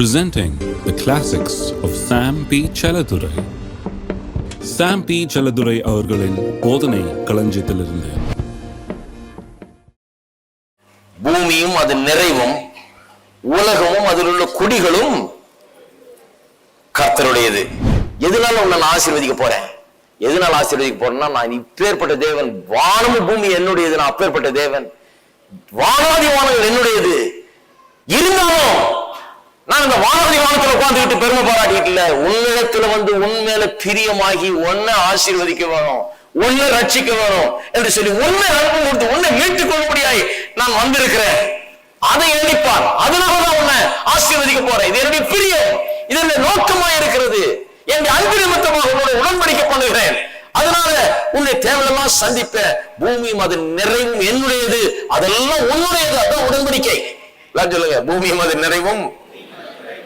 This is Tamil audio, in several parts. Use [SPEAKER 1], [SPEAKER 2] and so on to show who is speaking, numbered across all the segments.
[SPEAKER 1] presenting the classics of Sam P. Chaladurai. Sam P Chelladurai அவர்களின் போதனை களஞ்சியத்திலிருந்து.
[SPEAKER 2] பூமியும் அதன் நிறைவும் உலகமும் அதில் உள்ள குடிகளும் கர்த்தருடையது. எதனால உன்னை நான் ஆசீர்வதிக்க போறேன்? எதனால ஆசீர்வதிக்க போறேன்னா நான் இப்பேற்பட்ட தேவன் வானமும் பூமி என்னுடையது நான் அப்பேற்பட்ட தேவன். வானாதி வானங்கள் என்னுடையது. இருந்தாலும் நான் இந்த வானாதி வானத்துல உட்காந்துக்கிட்டு பெருமை பாராட்டிட்டு இல்ல. உன்னிடத்துல வந்து உன் மேல பிரியமாகி உன்னை ஆசீர்வதிக்க வேணும் உன்னை ரட்சிக்க வேணும் என்று சொல்லி உன்னை அனுப்பம் கொடுத்து உன்னை மீட்டுக் கொள்ளும்படியாய் நான் வந்திருக்கிறேன். அதை எண்ணிப்பார் அதனாலதான் உன்னை ஆசீர்வதிக்க போறேன். இது என்னுடைய பிரியம். இது என்னுடைய நோக்கமா இருக்கிறது. என்னுடைய அன்பு நிமித்தமாக உன்னோட உடன்படிக்க பண்ணுகிறேன். அதனால உன்னை தேவையெல்லாம் சந்திப்ப பூமியும் அது நிறைவும் என்னுடையது. அதெல்லாம் உன்னுடையது. அதான் உடன்படிக்கை. சொல்லுங்க. பூமியும் அது நிறைவும்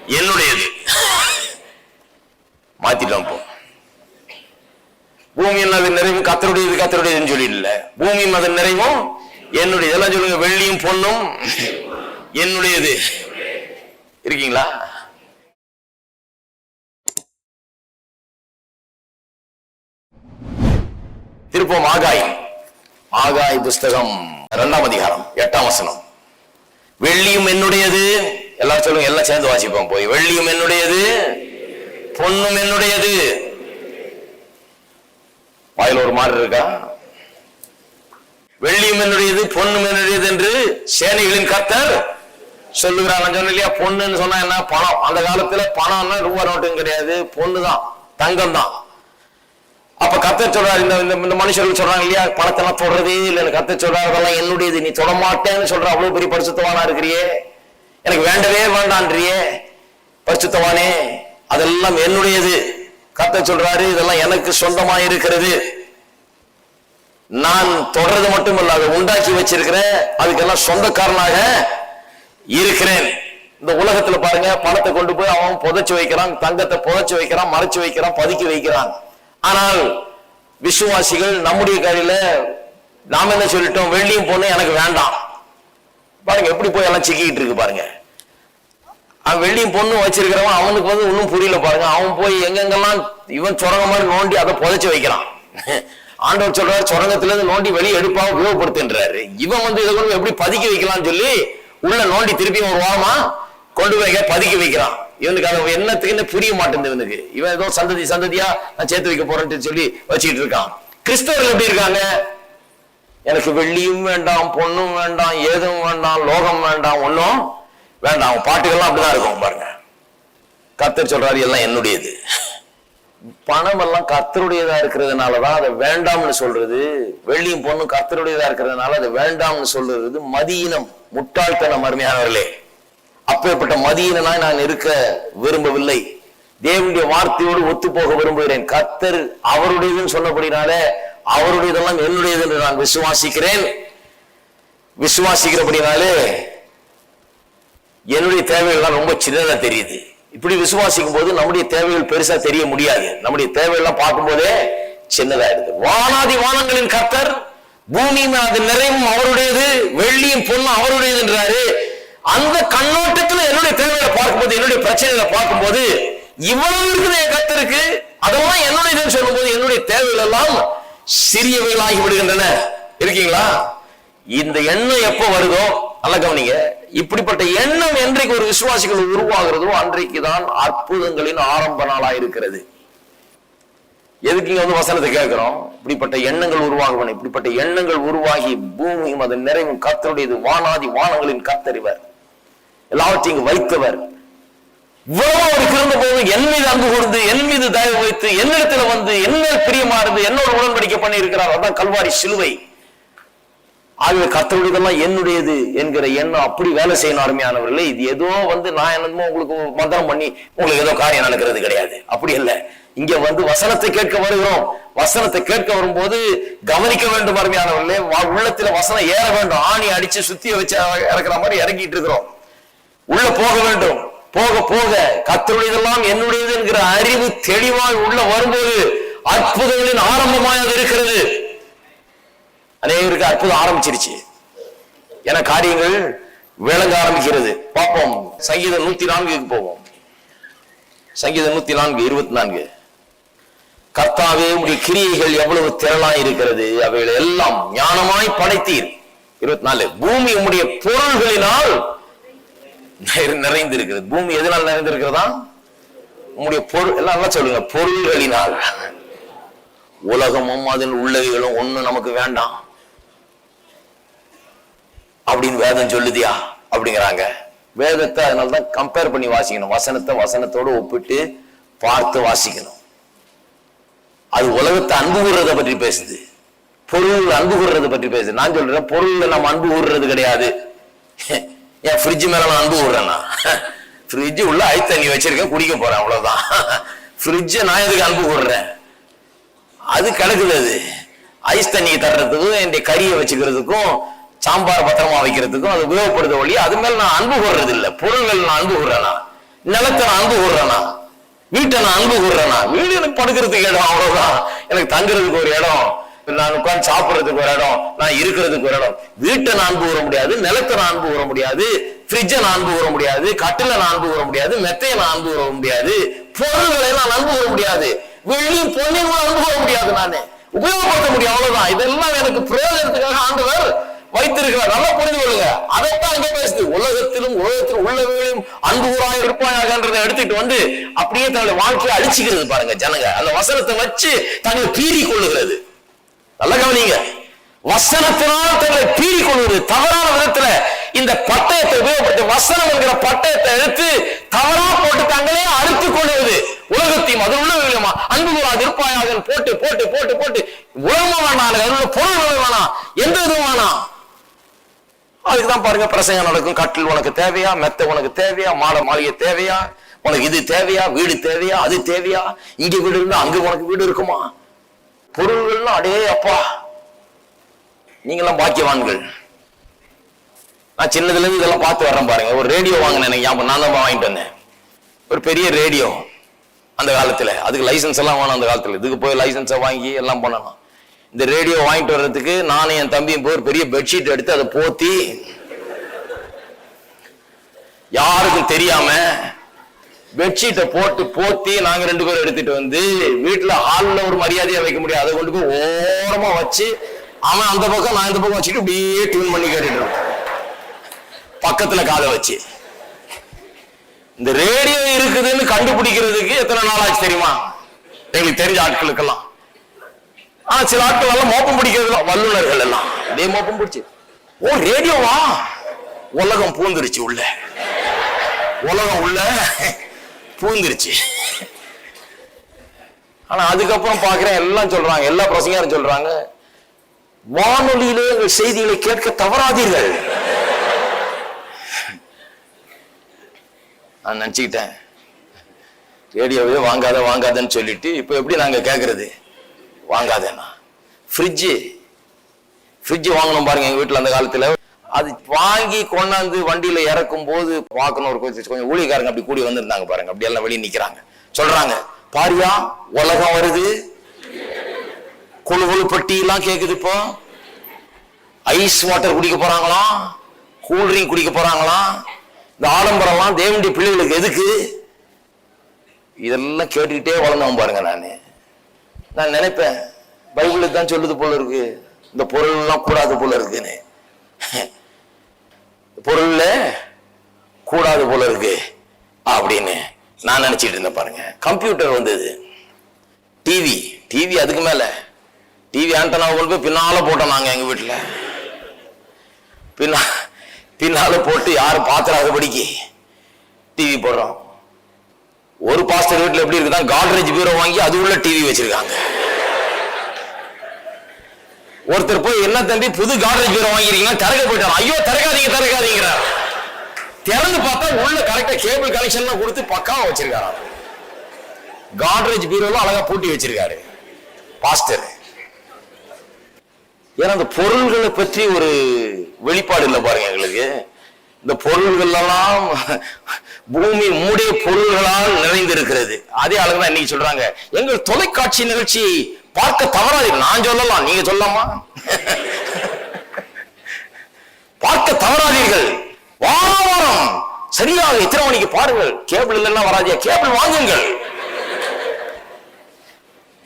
[SPEAKER 2] என்னுடையது. மாத்திட்டோம் இப்போ பூமியின் அதன் நிறைவும் கத்தருடையது கத்தருடையதுன்னு சொல்லிடல. பூமியும் அதன் நிறைவும் என்னுடைய இதெல்லாம் சொல்லுங்க வெள்ளியும் பொண்ணும் என்னுடையது. இருக்கீங்களா? திருப்பம் ஆகாய். ஆகாய் புஸ்தகம் இரண்டாம் அதிகாரம் எட்டாம் வசனம். வெள்ளியும் என்னுடையது எல்லாரும் சொல்லுங்க எல்லாம் சேர்ந்து வாசிப்போம் போய். வெள்ளியும் என்னுடையது பொண்ணும் என்னுடையது. வாயில் ஒரு மாதிரி இருக்கா? வெள்ளியும் என்னுடையது பொண்ணும் என்னுடையது என்று சேனைகளின் கர்த்தர் சொல்லுகிறார். நான் சொன்னேன் இல்லையா பொண்ணுன்னு சொன்னா என்ன? பணம். அந்த காலத்துல பணம்னா ரூபா நோட்டும் கிடையாது. பொண்ணு தான் தங்கம் தான் அப்ப கத்த சொல்றாரு இந்த இந்த- இந்த மனுஷர்கள் சொல்றாங்க இல்லையா பணத்தெல்லாம் தொடரதே இல்லைன்னு. கத்த சொல்றாரு அதெல்லாம் என்னுடையது. நீ தொட மாட்டேன்னு சொல்ற. அவ்வளவு பெரிய பரிசுத்தவானா இருக்கிறியே. எனக்கு வேண்டவே வேண்டான்றியே. பரிசுத்தவானே அதெல்லாம் என்னுடையது. கத்த சொல்றாரு இதெல்லாம் எனக்கு சொந்தமா இருக்கிறது நான் தொடர்றது மட்டும் இல்ல அதை உண்டாக்கி வச்சிருக்கிறேன் அதுக்கெல்லாம் சொந்தக்காரனாக இருக்கிறேன். இந்த உலகத்துல பாருங்க பணத்தை கொண்டு போய் அவன் புதைச்சு வைக்கிறான் தங்கத்தை புதைச்சு வைக்கிறான் மறைச்சு வைக்கிறான் பதுக்கி வைக்கிறான். ஆனால் விசுவாசிகள் நம்முடைய கையில நாம என்ன சொல்லிட்டோம்? வெள்ளியும் பொண்ணு எனக்கு வேண்டாம். பாருங்க எப்படி போய் எல்லாம் சிக்கிக்கிட்டு இருக்கு பாருங்க. அவன் வெள்ளியும் பொண்ணும் வச்சிருக்கிறவன் அவனுக்கு வந்து ஒன்றும் புரியல பாருங்க. அவன் போய் எங்கெங்கெல்லாம் இவன் சுரங்க மாதிரி நோண்டி அதை புதைச்சி வைக்கிறான். ஆண்டவர் சொல்றாரு சுரங்கத்துல இருந்து நோண்டி வெளியே எடுப்பாக உபயோகப்படுத்துன்றாரு இவன் வந்து இதை கொண்டு எப்படி பதுக்கி வைக்கலாம்னு சொல்லி உள்ள நோண்டி திருப்பி ஒரு வாரமா கொண்டு போய் பதுக்கி வைக்கிறான். இவனுக்கு அது என்னத்துக்குன்னு புரிய மாட்டேங்குது இவனுக்கு. இவன் ஏதோ சந்ததி சந்ததியா நான் சேர்த்து வைக்க போறேன்னு சொல்லி வச்சுக்கிட்டு இருக்கான். கிறிஸ்தவர்கள் எப்படி இருக்காங்க? எனக்கு வெள்ளியும் வேண்டாம் பொண்ணும் வேண்டாம் ஏதும் வேண்டாம் லோகம் வேண்டாம் ஒன்றும் வேண்டாம். அவன் பாட்டுகள்லாம் அப்படிதான் இருக்கும் பாருங்க. கத்தர் சொல்றாரு எல்லாம் என்னுடையது. பணம் எல்லாம் கர்த்தருடையதா இருக்கிறதுனாலதான் அதை வேண்டாம்னு சொல்றது. வெள்ளியும் பொண்ணும் கர்த்தருடையதா இருக்கிறதுனால அதை வேண்டாம்னு சொல்றது மதியினம் முட்டாள்தனம் அருமையானவர்களே. அப்பேற்பட்ட மதியினாய் நான் இருக்க விரும்பவில்லை. தேவனுடைய வார்த்தையோடு ஒத்து போக விரும்புகிறேன். கத்தர் அவருடையதுன்னு சொன்னபடினாலே அவருடையதெல்லாம் என்னுடையது என்று நான் விசுவாசிக்கிறேன். விசுவாசிக்கிறபடினாலே என்னுடைய தேவைகள்லாம் ரொம்ப சின்னதாக தெரியுது. இப்படி விசுவாசிக்கும் போது நம்முடைய தேவைகள் பெருசா தெரிய முடியாது. நம்முடைய தேவைகள்லாம் பார்க்கும்போதே சின்னதாயிடுது. வானாதி வானங்களின் கர்த்தர் பூமியும் அது நிறைவும் அவருடையது வெள்ளியும் பொண்ணும் அவருடையது என்றாரு. அந்த கண்ணோட்டத்தில் என்னுடைய தேவைகளை பார்க்கும்போது என்னுடைய பிரச்சனைகளை பார்க்கும்போது இவ்வளவு இருக்குது என் கர்த்தருக்கு. அதெல்லாம் என்னுடையதுன்னு சொல்லும்போது என்னுடைய தேவைகள் எல்லாம் சிறியவைகளாகி விடுகின்றன. இருக்கீங்களா? இந்த எண்ணம் எப்போ வருதோ நல்ல கவனிங்க. இப்படிப்பட்ட எண்ணம் என்றைக்கு ஒரு விசுவாசிகள் உருவாகிறதோ அன்றைக்கு தான் அற்புதங்களின் ஆரம்ப நாளா இருக்கிறது. எதுக்கு இங்க வந்து வசனத்தை கேட்கிறோம்? இப்படிப்பட்ட எண்ணங்கள் உருவாகணும் இப்படிப்பட்ட எண்ணங்கள் உருவாகி பூமியும் அதன் நிறைவும். கத்தருடையது வானாதி வானங்களின் கத்தறிவர் எல்லாவற்றையும் இங்கு வைத்தவர். இவ்வளவு அவர் இருந்த போது என் மீது அன்பு கூர்ந்து என் மீது தயவு வைத்து என்னிடத்துல வந்து என்ன பிரியமா இருந்து என்னோட உடன்படிக்கை பண்ணி இருக்கிறார் அதான் கல்வாரி சிலுவை. ஆகவே கத்தருடையதெல்லாம் என்னுடையது என்கிற எண்ணம் அப்படி வேலை செய்யணும் அருமையானவர்களே. இது ஏதோ வந்து நான் என்னமோ உங்களுக்கு மந்திரம் பண்ணி உங்களுக்கு ஏதோ காரியம் நடக்கிறது கிடையாது. அப்படி இல்ல இங்க வந்து வசனத்தை கேட்க வருகிறோம். வசனத்தை கேட்க வரும்போது கவனிக்க வேண்டும் அருமையானவர்களே. உள்ளத்துல வசனம் ஏற வேண்டும். ஆணி அடிச்சு சுத்திய வச்சு இறக்குற மாதிரி இறங்கிட்டு இருக்கிறோம். உள்ள போக வேண்டும். போக போக கத்தருடையதெல்லாம் என்னுடையது என்கிற அறிவு தெளிவாய் உள்ள வரும்போது அற்புதங்களின் ஆரம்பமாய் அது இருக்கிறது. அநேகருக்கு அற்புதம் ஆரம்பிச்சிருச்சு. என காரியங்கள் விளங்க ஆரம்பிக்கிறது. பார்ப்போம். சங்கீதம் நூத்தி நான்குக்கு போவோம். சங்கீதம் நூத்தி நான்கு இருபத்தி நான்கு. கர்த்தாவே உடைய கிரியைகள் எவ்வளவு திரளாய் இருக்கிறது. அவைகளை எல்லாம் ஞானமாய் படைத்தீர். இருபத்தி நாலு. பூமி உம்முடைய பொருள்களினால் நிறைந்து இருக்கிறது பூமி எதனால் நிறைந்திருக்கிறதா? உங்களுடைய பொருள் எல்லாம் நல்லா சொல்லுங்க. பொருள்களினால். உலகமும் அதில் உள்ளவைகளும் ஒண்ணு நமக்கு வேண்டாம். அப்படின்னு வேதம் சொல்லுதியா? அப்படிங்கிறாங்க. வேதத்தை அதனாலதான் கம்பேர் பண்ணி வாசிக்கணும். வசனத்தை வசனத்தோட ஒப்பிட்டு பார்த்து வாசிக்கணும். அது உலகத்தை அன்பு கூறுறத பற்றி பேசுது. பொருள் அன்பு கூறுறத பற்றி பேசுது. நான் சொல்றேன் பொருள்ல நம்ம அன்பு கூறுறது கிடையாது. என் ஃப்ரிட்ஜ் மேல நான் அன்பு கூறுறேன்னா ஃப்ரிட்ஜ் உள்ள ஐஸ் தண்ணி வச்சிருக்கேன் குடிக்க போறேன் அவ்வளவுதான். ஃப்ரிட்ஜை நான் எதுக்கு அன்பு விடுறேன் அது கிடக்குது அது. ஐஸ் தண்ணியை தர்றதுக்கும் என்னுடைய கறியை வச்சுக்கிறதுக்கும் சாம்பார் பத்திரமா வைக்கிறதுக்கும் அது உபயோகப்படுத்த வழி அது மேல நான் அன்பு கூடுறது இல்லை பொருள்கள் நான் அன்பு கூடுறேனா நிலத்தை நான் அன்பு கூடுறேனா வீட்டை நான் அன்பு கூடுறேனா வீடு எனக்கு படுக்கிறதுக்கு இடம் அவ்வளவுதான். எனக்கு தங்குறதுக்கு ஒரு இடம். நான் உட்காந்து சாப்பிட்றதுக்கு ஒரு இடம் நான் இருக்கிறதுக்கு ஒரு இடம். வீட்டை நான் கூற முடியாது நிலத்தை நான் கூற முடியாது ஃப்ரிட்ஜை நான் கூற முடியாது கட்டில நான் கூற முடியாது மெத்தையை நான் கூற முடியாது. பொருள்களை நான் நன்பு கூற முடியாது. வெள்ளி பொண்ணையும் கூட அன்பு கூற முடியாது நானு. உபயோகப்படுத்த முடியும் அவ்வளவுதான். இதெல்லாம் எனக்கு பிரயோஜனத்துக்காக ஆண்டவர் வைத்திருக்கிறார். நல்லா புரிந்து கொள்ளுங்க. அதைத்தான் அங்கே பேசுது. உலகத்திலும் உலகத்திலும் உள்ளவர்களையும் அன்பு கூறாய் இருப்பாயாகன்றதை எடுத்துட்டு வந்து அப்படியே தன்னுடைய வாழ்க்கையை அழிச்சுக்கிறது பாருங்க ஜனங்க. அந்த வசனத்தை வச்சு தங்களை பீறி கொள்ளுகிறது. நல்ல கவனிங்க. வசனத்தினால் தங்களை பீறி கொள்வது தவறான விதத்துல இந்த பட்டயத்தை உபயோகப்படுத்தி வசனம் என்கிற பட்டயத்தை எடுத்து தவறா போட்டு தங்களே அறுத்துக் கொள்வது உலகத்தையும் அது உள்ளவர்களையுமா அன்பு கூறாது இருப்பாயாக போட்டு போட்டு போட்டு போட்டு. உலகமா வேணாம் எனக்கு பொருள் வேணாம் எந்த இதுவும் வேணாம். அதுக்குதான் பாருங்க பிரசங்கம் நடக்கும். கட்டில் உனக்கு தேவையா? மெத்த உனக்கு தேவையா? மாட மாளிகை தேவையா? உனக்கு இது தேவையா? வீடு தேவையா? அது தேவையா? இங்க வீடு இருந்தா அங்க உனக்கு வீடு இருக்குமா? பொருள்கள்லாம் அடே அப்பா. நீங்களாம் பாக்கியவான்கள். நான் சின்னதுல இருந்து இதெல்லாம் பார்த்து வரேன் பாருங்க. ஒரு ரேடியோ வாங்கினேன் எனக்கு ஞாபகம். நான் தான் வாங்கிட்டு வந்தேன். ஒரு பெரிய ரேடியோ அந்த காலத்துல. அதுக்கு லைசன்ஸ் எல்லாம் வேணும் அந்த காலத்துல. இதுக்கு போய் லைசன்ஸை வாங்கி எல்லாம் பண்ணணும். இந்த ரேடியோ வாங்கிட்டு வர்றதுக்கு நானும் என் தம்பியும் போய் ஒரு பெரிய பெட்ஷீட் எடுத்து அதை போத்தி யாருக்கும் தெரியாம பெட்ஷீட்டை போட்டு போத்தி நாங்க ரெண்டு பேரும் எடுத்துட்டு வந்து வீட்டுல ஹால்ல ஒரு மரியாதையா வைக்க முடியாது. அதை கொண்டு போய் ஓரமா வச்சு அவன் அந்த பக்கம் நான் இந்த பக்கம் வச்சுட்டு இப்படியே டியூன் பண்ணி கேட்டுட்டு பக்கத்துல காதை வச்சு. இந்த ரேடியோ இருக்குதுன்னு கண்டுபிடிக்கிறதுக்கு எத்தனை நாள் ஆச்சு தெரியுமா? எங்களுக்கு தெரிஞ்ச ஆட்களுக்கெல்லாம். ஆனா சில ஆட்கள் எல்லாம் மோப்பம் பிடிக்கிறதுல வல்லுநர்கள் எல்லாம். அதே மோப்பம் பிடிச்சு. ஓ ரேடியோவா உலகம் பூந்துருச்சு உள்ள. உலகம் உள்ள. பூந்துருச்சு ஆனா அதுக்கப்புறம் பாக்குறேன் எல்லாம் சொல்றாங்க எல்லா பிரசங்கரும் சொல்றாங்க வானொலியிலே எங்கள் செய்திகளை கேட்க தவறாதீர்கள். நான் நினச்சிக்கிட்டேன். ரேடியோவே வாங்காத வாங்காதன்னு சொல்லிட்டு இப்போ எப்படி நாங்க கேட்கறது வாங்காதேண்ணா ஃப்ரிட்ஜு. ஃப்ரிட்ஜு வாங்கணும் பாருங்க எங்க வீட்டில் அந்த காலத்துல. அது வாங்கி கொண்டாந்து வண்டியில இறக்கும் போது பார்க்கணும் ஒரு கொஞ்சம் கொஞ்சம் ஊழியக்காரங்க அப்படி கூடி வந்திருந்தாங்க பாருங்க. அப்படி எல்லாம் வெளியே நிக்கிறாங்க. சொல்றாங்க பாரியா உலகம் வருது. குழு குழு பட்டி எல்லாம் கேக்குது இப்போ. ஐஸ் வாட்டர் குடிக்க போறாங்களாம் கூல் ட்ரிங்க் குடிக்க போறாங்களாம் இந்த ஆடம்பரம்லாம் தேவனுடைய பிள்ளைகளுக்கு எதுக்கு? இதெல்லாம் கேட்டுக்கிட்டே வளர்ந்தவன் பாருங்க நான். நான் நினைப்பேன் பைபிளுக்கு தான் சொல்லுது போல இருக்கு. இந்த பொருள் எல்லாம் கூடாது போல இருக்குன்னு. பொருள்ல கூடாது போல இருக்கு அப்படின்னு நான் நினைச்சிட்டு இருந்தேன் பாருங்க. கம்ப்யூட்டர் வந்தது. டிவி டிவி அதுக்கு மேல. டிவி ஆண்டனா கொண்டு போய் பின்னால போட்டோம் நாங்க எங்க வீட்டுல. பின்னா பின்னால போட்டு யாரும் பாத்திராதபடிக்கு டிவி போடுறோம். ஒரு பாஸ்டர் வீட்டில் எப்படி இருக்குதான் காட்ரேஜ் பீரோ வாங்கி அது உள்ள டிவி வச்சிருக்காங்க. ஒருத்தர் போய் என்ன தம்பி புது காட்ரேஜ் பீரோ வாங்கிருக்கீங்கன்னா திறக்க போயிட்டார்? ஐயோ திறக்காதீங்க திறக்காதீங்கிறார் திறந்து பார்த்தா உள்ள கரெக்டா கேபிள் கனெக்ஷன் கொடுத்து பக்காவா வச்சிருக்காரு? காட்ரேஜ் பீரோல அழகா பூட்டி வச்சிருக்காரு. பாஸ்டர் ஏன்னா அந்த பொருள்களை பற்றி ஒரு வெளிப்பாடு இல்லை பாருங்க எங்களுக்கு. இந்த பொருள்கள் எல்லாம் பூமி மூடிய பொருள்களால் நிறைந்திருக்கிறது. அதே அழகு தான் இன்னைக்கு சொல்றாங்க. எங்கள் தொலைக்காட்சி நிகழ்ச்சி பார்க்க தவறாது. நான் சொல்லலாம் நீங்க சொல்லலாமா? பார்க்க தவறாதீர்கள். வாரம் சரியாக இத்தனை மணிக்கு பாருங்கள். கேபிள் இல்லைன்னா வராதியா கேபிள் வாங்குங்கள்.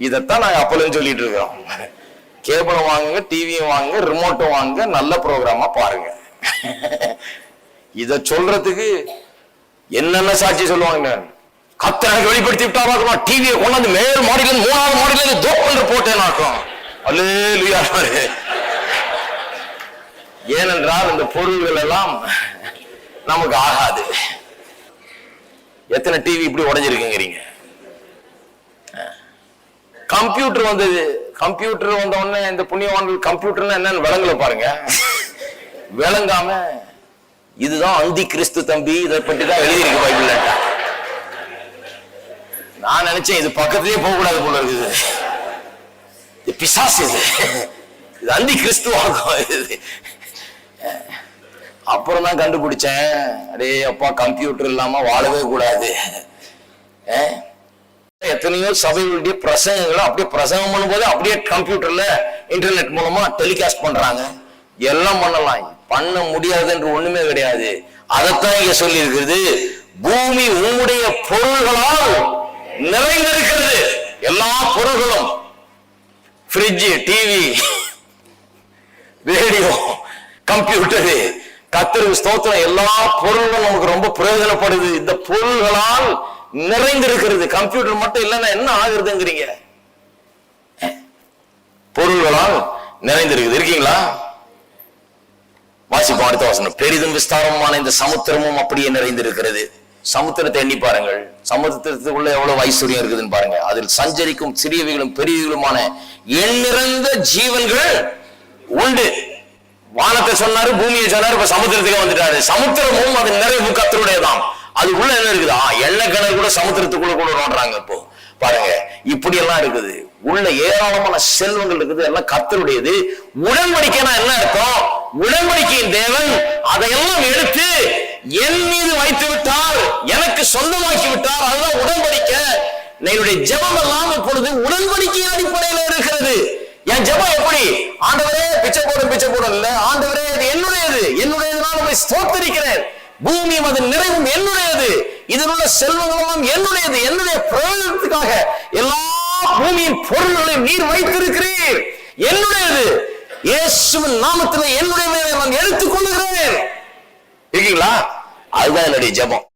[SPEAKER 2] இதைத்தான் நாங்க அப்பலன்னு சொல்லிட்டு இருக்கிறோம் கேபிளும் வாங்குங்க டிவியும் வாங்குங்க ரிமோட்டும் வாங்குங்க நல்ல ப்ரோக்ராமா பாருங்க. இத சொல்றதுக்கு என்னென்ன சாட்சி சொல்லுவாங்க? கத்தனை வெளிப்படுத்தி விட்டாராக்குமா டிவியை கொண்டாந்து மேல் மாடியில மூணாவது மாடியில இருந்து தோப்பன்று போட்டேனாக்கும் அல்லேலூயா. ஏனென்றால் இந்த பொருள்கள் எல்லாம் நமக்கு ஆகாது. எத்தனை டிவி இப்படி உடஞ்சிருக்குங்கிறீங்க? கம்ப்யூட்டர் வந்தது. கம்ப்யூட்டர் வந்த உடனே இந்த புண்ணியவான்கள் கம்ப்யூட்டர்னா என்னன்னு விளங்கல பாருங்க. விளங்காம இதுதான் அந்தி கிறிஸ்து தம்பி இதை பற்றி தான் எழுதியிருக்கு பைபிள் நான் நினைச்சேன் இது பக்கத்திலே போக கூடாது போல இருக்குது. இது பிசாசு இது. இது அந்தி கிறிஸ்துவாகும் இது. அப்புறம் தான் கண்டுபிடிச்சேன். அடே அப்பா கம்ப்யூட்டர் இல்லாம வாழவே கூடாது. எத்தனையோ சபைகளுடைய பிரசங்கங்களை அப்படியே பிரசங்கம் பண்ணும்போது அப்படியே கம்ப்யூட்டர்ல இன்டர்நெட் மூலமா டெலிகாஸ்ட் பண்றாங்க. எல்லாம் பண்ணலாம். பண்ண முடியாது என்று ஒண்ணுமே கிடையாது. அதைத்தான் இங்க சொல்லி இருக்கிறது பூமி உங்களுடைய பொருள்களால் நிறைந்திருக்கிறது. எல்லா பொருள்களும். ஃப்ரிட்ஜு டிவி ரேடியோ கம்ப்யூட்டரு கத்தருக்கு ஸ்தோத்திரம் எல்லா பொருளும் நமக்கு ரொம்ப பிரயோஜனப்படுது. இந்த பொருள்களால் நிறைந்திருக்கிறது. கம்ப்யூட்டர் மட்டும் இல்லைன்னா என்ன ஆகுறதுங்கிறீங்க? பொருள்களால் நிறைந்திருக்குது. இருக்கீங்களா? வாசிப்போம் அடுத்த வசனம். பெரிதும் விஸ்தாரமான இந்த சமுத்திரமும் அப்படியே நிறைந்திருக்கிறது. சமுத்திரத்தை எண்ணி பாருங்கள். சமுத்திரத்துக்குள்ள எவ்வளவு ஐஸ்வர்யம் இருக்குதுன்னு பாருங்க அதில் சஞ்சரிக்கும் சிறியவைகளும் பெரியவைகளுமான எண்ணிறந்த ஜீவன்கள் உண்டு. வானத்தை சொன்னாரு பூமியை சொன்னாரு இப்ப சமுத்திரத்துக்கு வந்துட்டாரு. சமுத்திரமும் அது நிறைவு கத்தருடையதான் அது உள்ள என்ன இருக்குது? ஆ எண்ணெய் கிணறு கூட சமுத்திரத்துக்குள்ள கூட நோடுறாங்க இப்போ. பாருங்க இப்படி எல்லாம் இருக்குது. உள்ள ஏராளமான செல்வங்கள் இருக்குது. எல்லாம் கத்தருடையது. உடன்படிக்கைனா என்ன அர்த்தம்? உடன்படிக்கையின் தேவன் அதையெல்லாம் எடுத்து என் மீது வைத்து விட்டார் எனக்கு சொந்தமாக்கி விட்டார் அதுதான் உடன்படிக்கை. என்னுடைய ஜபம் எல்லாம் இப்பொழுது உடன்படிக்கை அடிப்படையில் இருக்கிறது. என் ஜபம் எப்படி? ஆண்டவரே பிச்சை போடும் பிச்சை போடும் இல்ல ஆண்டவரே இது என்னுடையது. என்னுடையதுனால உங்களை ஸ்தோத்தரிக்கிறேன். பூமியும் அதன் நிறைவும் என்னுடையது. இதில் உள்ள செல்வங்களும் என்னுடையது. என்னுடைய பிரயோஜனத்துக்காக எல்லா பூமியின் பொருள்களையும் நீர் வைத்திருக்கிறீர். என்னுடையது. இயேசுவின் நாமத்தில் என்னுடைய நான் எடுத்துக் கொள்ளுகிறேன். இருக்கீங்களா? அதுதான் என்னுடைய ஜபம்.